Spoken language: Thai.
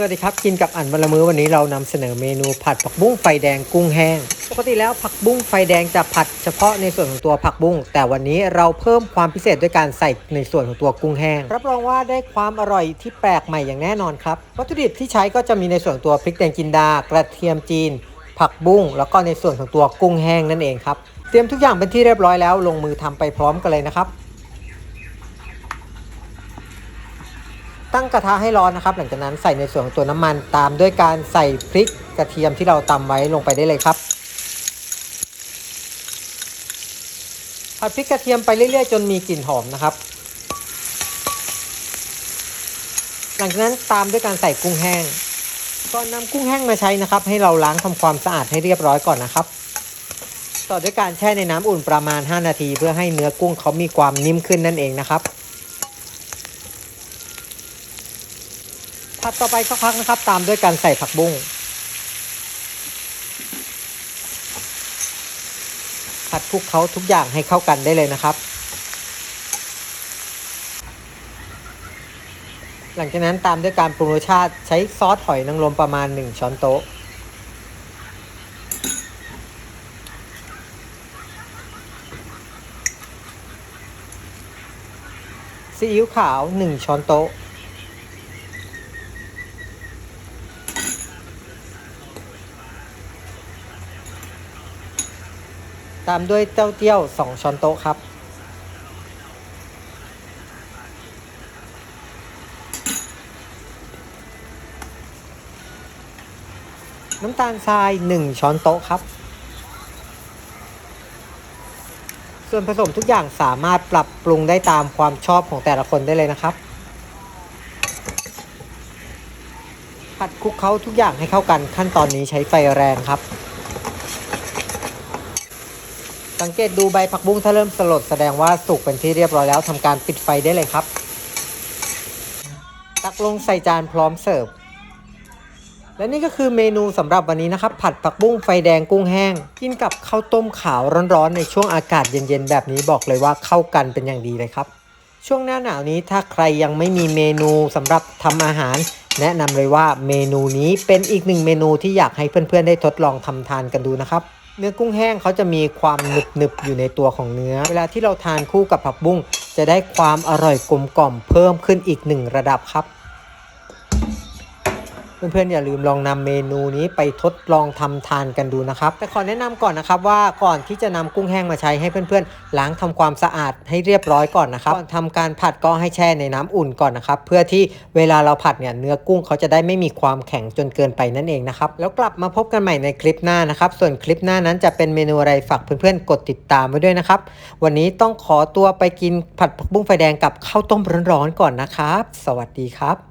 สวัสดีครับ กินกับอันวันละมื้อวันนี้เรานำเสนอเมนูผัดผักบุ้งไฟแดงกุ้งแห้ง ปกติแล้วผักบุ้งไฟแดงจะผัดเฉพาะในส่วนของตัวผักบุ้ง แต่วันนี้เราเพิ่มความพิเศษด้วยการใส่ในส่วนของตัวกุ้งแห้ง รับรองว่าได้ความอร่อยที่แปลกใหม่อย่างแน่นอนครับ วัตถุดิบที่ใช้ก็จะมีในส่วนของตัวพริกแดงจินดากระเทียมจีน ผักบุ้งแล้วก็ในส่วนของตัวกุ้งแห้งนั่นเองครับ เตรียมทุกอย่างเป็นที่เรียบร้อยแล้วลงมือทำไปพร้อมกันเลยนะครับ ตั้งกระทะให้ร้อนนะครับ หลังจากนั้นใส่ในส่วนของตัวน้ำมันตามด้วยการใส่พริกกระเทียมที่เราตำไว้ลงไปได้เลยครับผัดพริกกระเทียมไปเรื่อยๆ จนมีกลิ่นหอมนะครับ หลังจากนั้นตามด้วยการใส่กุ้งแห้งก่อนนำกุ้งแห้งมาใช้นะครับ ให้เราล้างทำความสะอาดให้เรียบร้อยก่อนนะครับ ต่อด้วยการแช่ในน้ำอุ่นประมาณ 5 นาที เพื่อให้เนื้อกุ้งเขามีความนิ่มขึ้นนั่นเองนะครับ ผัดต่อไปสักพักนะครับ ตามด้วยการใส่ผักบุ้งผัดคลุกเขาทุกอย่างให้เข้ากันได้เลยนะครับ หลังจากนั้นตามด้วยการปรุงรสชาติใช้ซอสหอยนางรมประมาณ 1 ช้อนโต๊ะ ซีอิ๊วขาว 1 ช้อนโต๊ะ ตามด้วยเต้าเจี้ยว 2 ช้อนโต๊ะครับ น้ำตาลทราย 1 ช้อนโต๊ะครับ ส่วนผสมทุกอย่างสามารถปรับปรุงได้ตามความชอบของแต่ละคนได้เลยนะครับ ผัดคลุกเคล้าทุกอย่างให้เข้ากันขั้นตอนนี้ใช้ไฟแรงครับ สังเกตดูใบผักบุ้งถ้าเริ่มสลดแสดงว่าสุกเป็นที่เรียบร้อยแล้วทำการปิดไฟได้เลยครับ ตักลงใส่จานพร้อมเสิร์ฟ และนี่ก็คือเมนูสำหรับวันนี้นะครับ ผัดผักบุ้งไฟแดงกุ้งแห้ง กินกับข้าวต้มขาวร้อนๆในช่วงอากาศเย็นๆ แบบนี้บอกเลยว่าเข้ากันเป็นอย่างดีเลยครับ ช่วงหน้าหนาวนี้ถ้าใครยังไม่มีเมนูสำหรับทำอาหาร แนะนำเลยว่าเมนูนี้เป็นอีกหนึ่งเมนูที่อยากให้เพื่อนๆได้ทดลองทำทานกันดูนะครับ เนื้อกุ้งแห้งเขาจะมีความหนึบๆอยู่ในตัวของเนื้อ เวลาที่เราทานคู่กับผักบุ้งจะได้ความอร่อยกลมกล่อมเพิ่มขึ้นอีกหนึ่งระดับครับ เพื่อนๆอย่าลืมลองนำเมนูนี้ไปทดลองทำทานกันดูนะครับ แต่ขอแนะนำก่อนนะครับว่าก่อนที่จะนำกุ้งแห้งมาใช้ให้เพื่อนๆล้างทำความสะอาดให้เรียบร้อยก่อนนะครับก่อนทำการผัดก็ให้แช่ในน้ำอุ่นก่อนนะครับ เพื่อที่เวลาเราผัดเนี่ยเนื้อกุ้งเขาจะได้ไม่มีความแข็งจนเกินไปนั่นเองนะครับแล้วกลับมาพบกันใหม่ในคลิปหน้านะครับ ส่วนคลิปหน้านั้นจะเป็นเมนูอะไรฝากเพื่อนๆกดติดตามไว้ด้วยนะครับ วันนี้ต้องขอตัวไปกินผัดผักบุ้งไฟแดงกับข้าวต้มร้อนๆก่อนนะครับ สวัสดีครับ